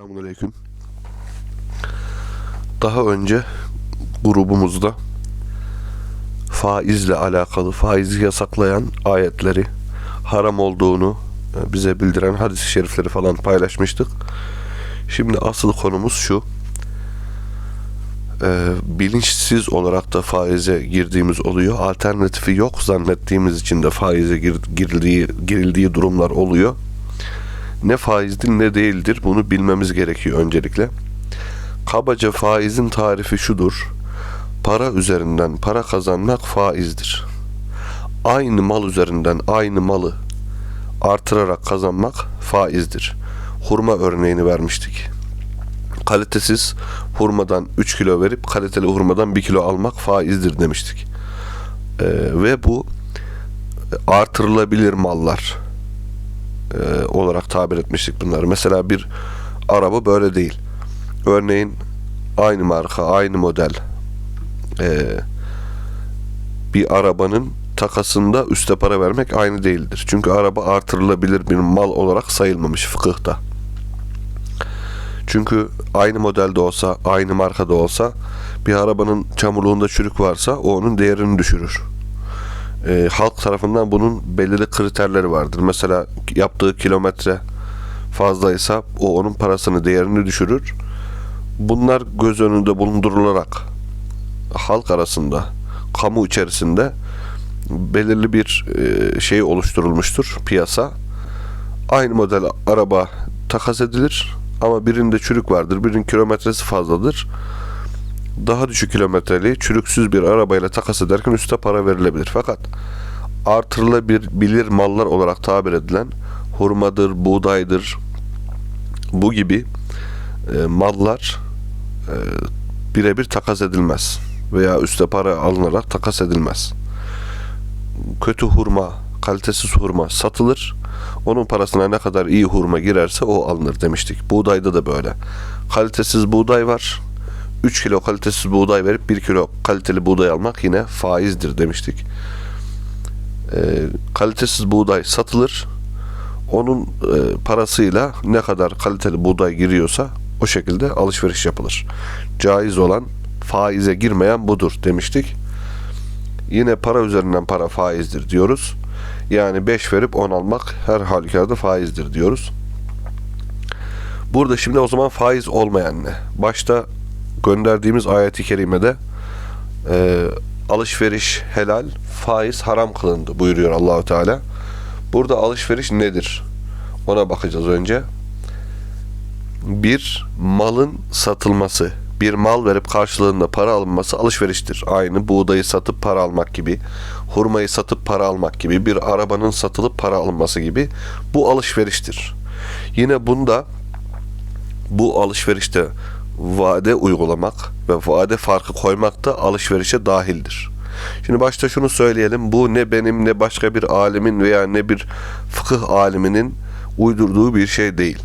Selamünaleyküm. Daha önce grubumuzda faizle alakalı faizi yasaklayan ayetleri haram olduğunu e, bize bildiren hadis-i şerifleri falan paylaşmıştık. Şimdi asıl konumuz şu. E, bilinçsiz olarak da faize girdiğimiz oluyor. Alternatifi yok zannettiğimiz için de faize gir- girildiği, girildiği durumlar oluyor ne faizdir ne değildir bunu bilmemiz gerekiyor öncelikle. Kabaca faizin tarifi şudur. Para üzerinden para kazanmak faizdir. Aynı mal üzerinden aynı malı artırarak kazanmak faizdir. Hurma örneğini vermiştik. Kalitesiz hurmadan 3 kilo verip kaliteli hurmadan 1 kilo almak faizdir demiştik. Ee, ve bu artırılabilir mallar e, olarak tabir etmiştik bunları. Mesela bir araba böyle değil. Örneğin aynı marka, aynı model e, bir arabanın takasında üste para vermek aynı değildir. Çünkü araba artırılabilir bir mal olarak sayılmamış fıkıhta. Çünkü aynı modelde olsa, aynı markada olsa bir arabanın çamurluğunda çürük varsa o onun değerini düşürür e, halk tarafından bunun belirli kriterleri vardır. Mesela yaptığı kilometre fazlaysa o onun parasını, değerini düşürür. Bunlar göz önünde bulundurularak halk arasında, kamu içerisinde belirli bir e, şey oluşturulmuştur piyasa. Aynı model araba takas edilir ama birinde çürük vardır, birinin kilometresi fazladır daha düşük kilometreli çürüksüz bir arabayla takas ederken üste para verilebilir. Fakat artırılabilir mallar olarak tabir edilen hurmadır, buğdaydır bu gibi e, mallar e, birebir takas edilmez veya üste para alınarak takas edilmez. Kötü hurma, kalitesiz hurma satılır. Onun parasına ne kadar iyi hurma girerse o alınır demiştik. Buğdayda da böyle. Kalitesiz buğday var. 3 kilo kalitesiz buğday verip 1 kilo kaliteli buğday almak yine faizdir demiştik. E, kalitesiz buğday satılır. Onun e, parasıyla ne kadar kaliteli buğday giriyorsa o şekilde alışveriş yapılır. Caiz olan faize girmeyen budur demiştik. Yine para üzerinden para faizdir diyoruz. Yani 5 verip 10 almak her halükarda faizdir diyoruz. Burada şimdi o zaman faiz olmayan ne? Başta gönderdiğimiz ayeti kerimede e, alışveriş helal, faiz haram kılındı buyuruyor Allahu Teala. Burada alışveriş nedir? Ona bakacağız önce. Bir malın satılması, bir mal verip karşılığında para alınması alışveriştir. Aynı buğdayı satıp para almak gibi, hurmayı satıp para almak gibi, bir arabanın satılıp para alınması gibi bu alışveriştir. Yine bunda bu alışverişte vade uygulamak ve vade farkı koymak da alışverişe dahildir. Şimdi başta şunu söyleyelim. Bu ne benim ne başka bir alimin veya ne bir fıkıh aliminin uydurduğu bir şey değil.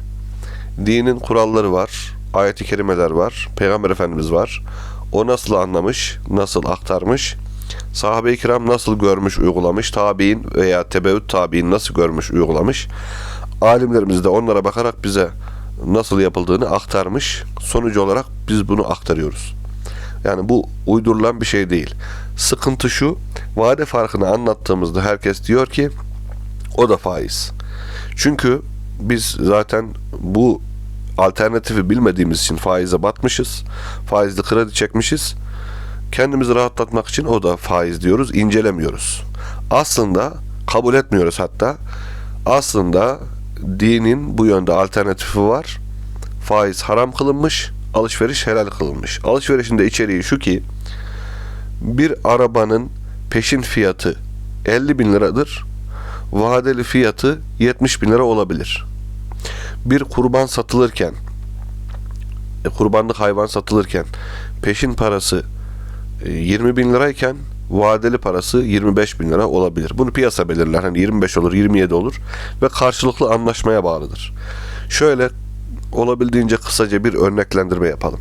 Dinin kuralları var, ayet-i kerimeler var, Peygamber Efendimiz var. O nasıl anlamış, nasıl aktarmış, sahabe-i kiram nasıl görmüş, uygulamış, tabi'in veya tebeüt tabi'in nasıl görmüş, uygulamış. Alimlerimiz de onlara bakarak bize nasıl yapıldığını aktarmış. Sonucu olarak biz bunu aktarıyoruz. Yani bu uydurulan bir şey değil. Sıkıntı şu, vade farkını anlattığımızda herkes diyor ki o da faiz. Çünkü biz zaten bu alternatifi bilmediğimiz için faize batmışız. Faizli kredi çekmişiz. Kendimizi rahatlatmak için o da faiz diyoruz, incelemiyoruz. Aslında kabul etmiyoruz hatta. Aslında dinin bu yönde alternatifi var. Faiz haram kılınmış, alışveriş helal kılınmış. Alışverişin de içeriği şu ki bir arabanın peşin fiyatı 50 bin liradır. Vadeli fiyatı 70 bin lira olabilir. Bir kurban satılırken e, kurbanlık hayvan satılırken peşin parası e, 20 bin lirayken vadeli parası 25 bin lira olabilir. Bunu piyasa belirler. Hani 25 olur, 27 olur ve karşılıklı anlaşmaya bağlıdır. Şöyle olabildiğince kısaca bir örneklendirme yapalım.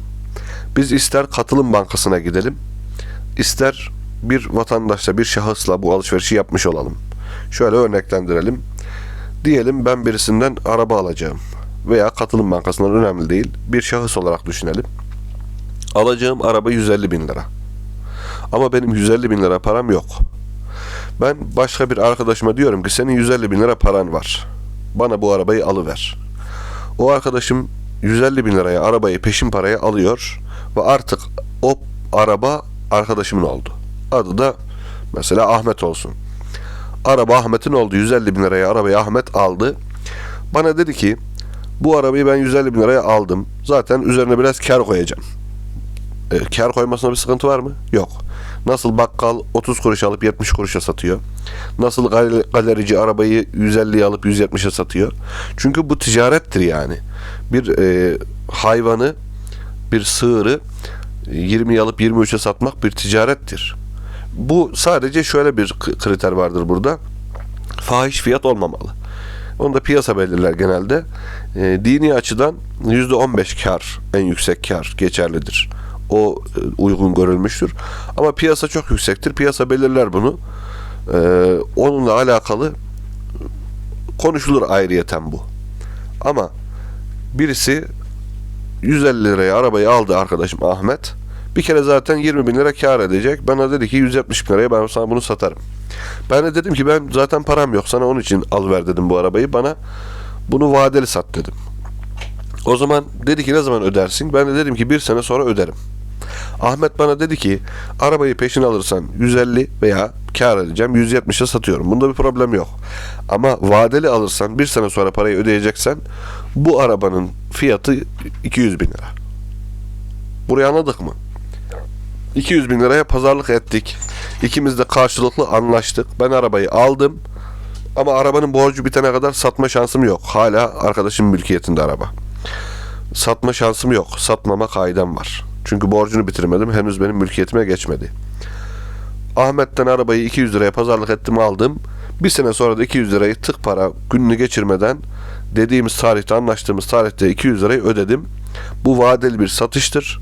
Biz ister katılım bankasına gidelim, ister bir vatandaşla, bir şahısla bu alışverişi yapmış olalım. Şöyle örneklendirelim. Diyelim ben birisinden araba alacağım. veya katılım bankasından önemli değil. Bir şahıs olarak düşünelim. Alacağım araba 150 bin lira. Ama benim 150 bin lira param yok. Ben başka bir arkadaşıma diyorum ki senin 150 bin lira paran var. Bana bu arabayı alıver. O arkadaşım 150 bin liraya arabayı peşin paraya alıyor ve artık o araba arkadaşımın oldu. Adı da mesela Ahmet olsun. Araba Ahmet'in oldu. 150 bin liraya arabayı Ahmet aldı. Bana dedi ki bu arabayı ben 150 bin liraya aldım. Zaten üzerine biraz kar koyacağım. E, kar koymasına bir sıkıntı var mı? Yok. Nasıl bakkal 30 kuruş alıp 70 kuruşa satıyor. Nasıl gal- galerici arabayı 150'ye alıp 170'e satıyor. Çünkü bu ticarettir yani. Bir e, hayvanı, bir sığırı 20'ye alıp 23'e satmak bir ticarettir. Bu sadece şöyle bir kriter vardır burada. Fahiş fiyat olmamalı. Onu da piyasa belirler genelde. E, dini açıdan %15 kar, en yüksek kar geçerlidir. O e, uygun görülmüştür. Ama piyasa çok yüksektir. Piyasa belirler bunu. E, onunla alakalı konuşulur ayrıyeten bu. Ama birisi 150 liraya arabayı aldı arkadaşım Ahmet. Bir kere zaten 20 bin lira kar edecek. Bana dedi ki 170 bin liraya ben sana bunu satarım. Ben de dedim ki ben zaten param yok sana onun için al ver dedim bu arabayı. Bana bunu vadeli sat dedim. O zaman dedi ki ne zaman ödersin? Ben de dedim ki bir sene sonra öderim. Ahmet bana dedi ki arabayı peşin alırsan 150 veya kar edeceğim 170'e satıyorum. Bunda bir problem yok. Ama vadeli alırsan bir sene sonra parayı ödeyeceksen bu arabanın fiyatı 200 bin lira. Burayı anladık mı? 200 bin liraya pazarlık ettik. İkimiz de karşılıklı anlaştık. Ben arabayı aldım. Ama arabanın borcu bitene kadar satma şansım yok. Hala arkadaşımın mülkiyetinde araba. Satma şansım yok. Satmama kaidem var. Çünkü borcunu bitirmedim. Henüz benim mülkiyetime geçmedi. Ahmet'ten arabayı 200 liraya pazarlık ettim aldım. Bir sene sonra da 200 lirayı tık para gününü geçirmeden dediğimiz tarihte anlaştığımız tarihte 200 lirayı ödedim. Bu vadeli bir satıştır.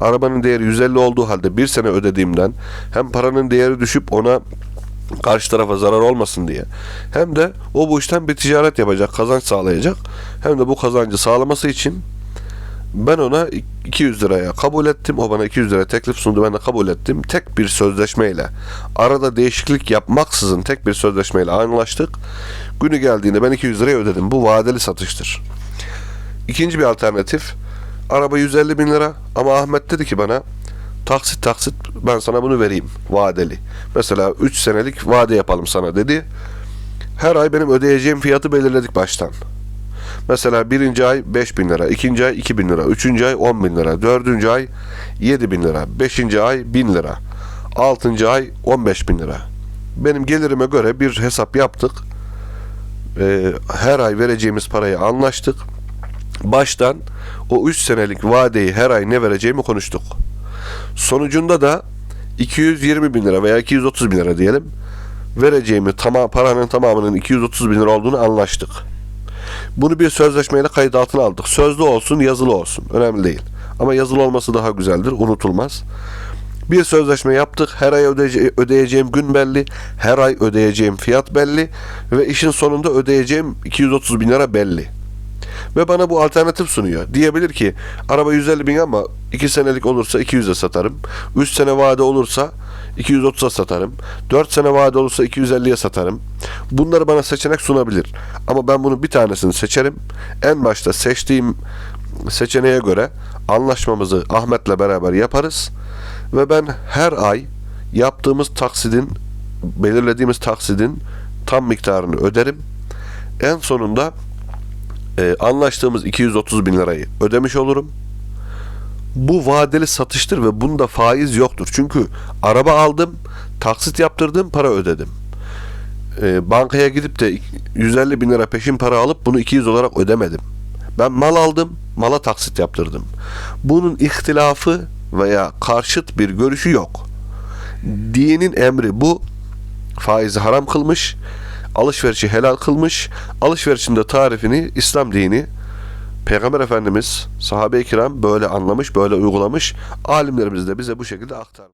Arabanın değeri 150 olduğu halde bir sene ödediğimden hem paranın değeri düşüp ona karşı tarafa zarar olmasın diye hem de o bu işten bir ticaret yapacak, kazanç sağlayacak hem de bu kazancı sağlaması için ben ona 200 liraya kabul ettim. O bana 200 lira teklif sundu. Ben de kabul ettim. Tek bir sözleşmeyle arada değişiklik yapmaksızın tek bir sözleşmeyle anlaştık. Günü geldiğinde ben 200 liraya ödedim. Bu vadeli satıştır. İkinci bir alternatif araba 150 bin lira ama Ahmet dedi ki bana taksit taksit ben sana bunu vereyim vadeli. Mesela 3 senelik vade yapalım sana dedi. Her ay benim ödeyeceğim fiyatı belirledik baştan. Mesela birinci ay 5 bin lira, ikinci ay 2 bin lira, üçüncü ay 10 bin lira, dördüncü ay 7 bin lira, beşinci ay 1000 lira, altıncı ay 15 bin lira. Benim gelirime göre bir hesap yaptık. Ee, her ay vereceğimiz parayı anlaştık. Baştan o 3 senelik vadeyi her ay ne vereceğimi konuştuk. Sonucunda da 220 bin lira veya 230 bin lira diyelim vereceğimi tamam paranın tamamının 230 bin lira olduğunu anlaştık. Bunu bir sözleşmeyle kayıt altına aldık. Sözlü olsun, yazılı olsun. Önemli değil. Ama yazılı olması daha güzeldir, unutulmaz. Bir sözleşme yaptık. Her ay ödeyece- ödeyeceğim gün belli. Her ay ödeyeceğim fiyat belli. Ve işin sonunda ödeyeceğim 230 bin lira belli. Ve bana bu alternatif sunuyor. Diyebilir ki araba 150 bin ama 2 senelik olursa 200'e satarım. 3 sene vade olursa 230'a satarım. 4 sene vade olursa 250'ye satarım. Bunları bana seçenek sunabilir. Ama ben bunun bir tanesini seçerim. En başta seçtiğim seçeneğe göre anlaşmamızı Ahmet'le beraber yaparız. Ve ben her ay yaptığımız taksidin, belirlediğimiz taksidin tam miktarını öderim. En sonunda e, anlaştığımız 230 bin lirayı ödemiş olurum. Bu vadeli satıştır ve bunda faiz yoktur. Çünkü araba aldım, taksit yaptırdım, para ödedim. E, bankaya gidip de 150 bin lira peşin para alıp bunu 200 olarak ödemedim. Ben mal aldım, mala taksit yaptırdım. Bunun ihtilafı veya karşıt bir görüşü yok. Dinin emri bu. Faizi haram kılmış, alışverişi helal kılmış, alışverişin de tarifini İslam dini Peygamber Efendimiz, sahabe-i kiram böyle anlamış, böyle uygulamış. Alimlerimiz de bize bu şekilde aktar.